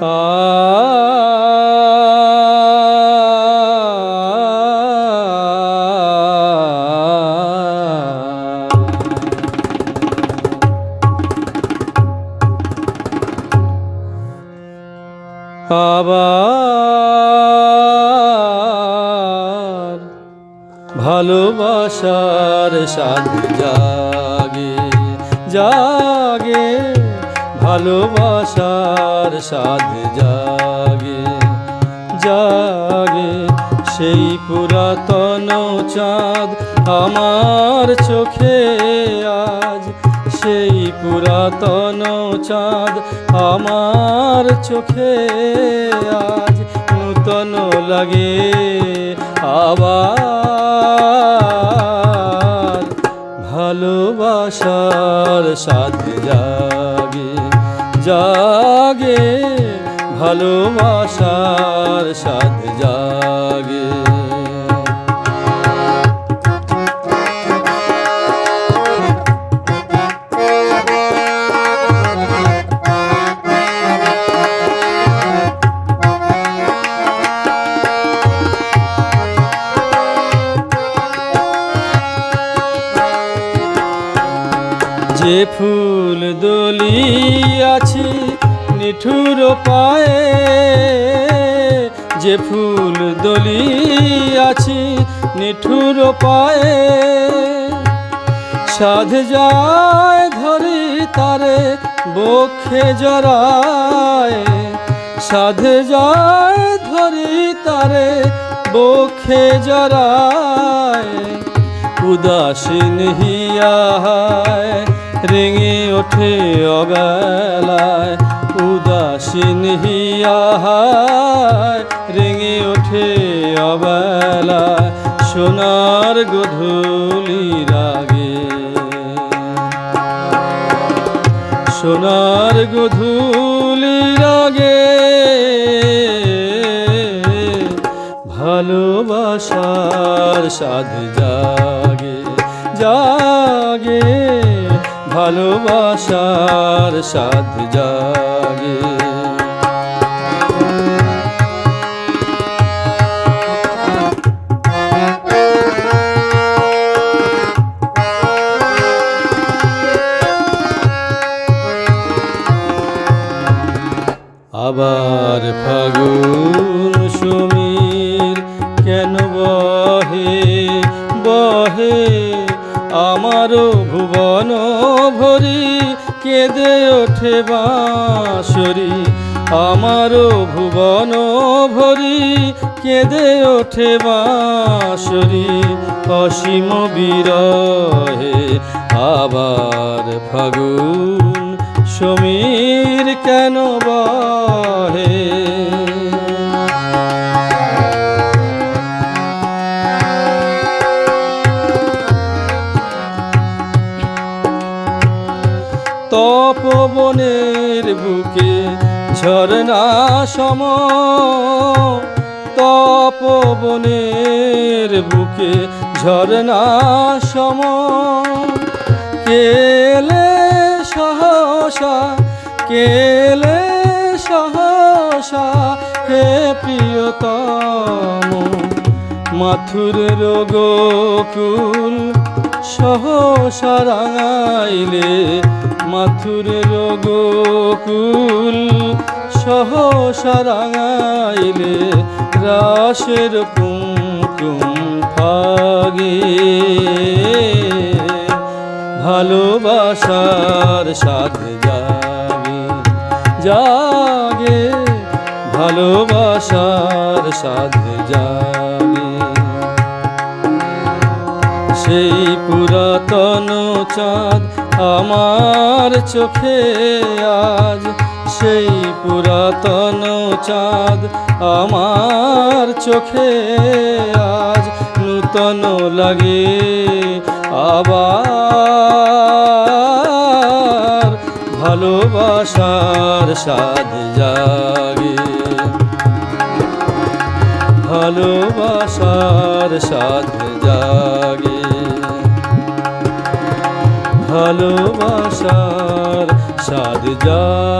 আবার ভালোবাসার স্বাদ জাগে জাগে। ভালোবাসার স্বাদ জাগে জাগে সেই পুরাতন চাঁদ আমার চোখে আজ। সেই পুরাতন চাঁদ আমার চোখে আজ। নূতন লাগে আবার। ভালোবাসার স্বাদ জাগে। জাগে ভালোবাসার সাথে জাগে। যে ফুল দলি আছি নিঠুর পায়ে, যে ফুল দলি আছি নিঠুর পায়ে, সাধ যায় ধরি তারে বক্ষে জড়ায়, সাধ যায় ধরি তারে বক্ষে জড়ায়, উদাসীন হিয়ায় রেঙে ওঠে অবেলায় উদাসীন হিয়ায় রেঙে ওঠে অবেলায় সোনার গধূলি রাগে। সোনার গধূলি রাগে। ভালোবাসার সাধ জাগে। জাগে ভালোবাসার সাধ জাগে। আবার ফাগুন সমীর কেন বহে বহে? আমারও ভুবন ভরি কেঁদে ওঠে বাঁশরি। আমারও ভুবন ভরি কেঁদে ওঠে বাঁশরি। অসীম বিরহে আবার ফাগুন, সমীর কেন বহে তপবনের বুকে ঝরনা সম। তপবনের বুকে ঝরনা সম। কেলে সহসা কেলে সহসা হে প্রিয়তম। মাথুর রোগকুল সহসা রাঙাইলে মাথুর রোগকুল সহসা রাঙাইলে রাসের কুমকুম ফাগে। ভালোবাসার সাথ জাগে জাগে। ভালোবাসার সাথ জাগে সেই পুরাতন চাঁদ আমার চোখে আজ। সেই পুরাতন চাঁদ আমার চোখে আজ। নূতন লাগে আবার ভালোবাসার সাধ জাগে। ভালোবাসার সাধ ভালোবাসার জাগে রে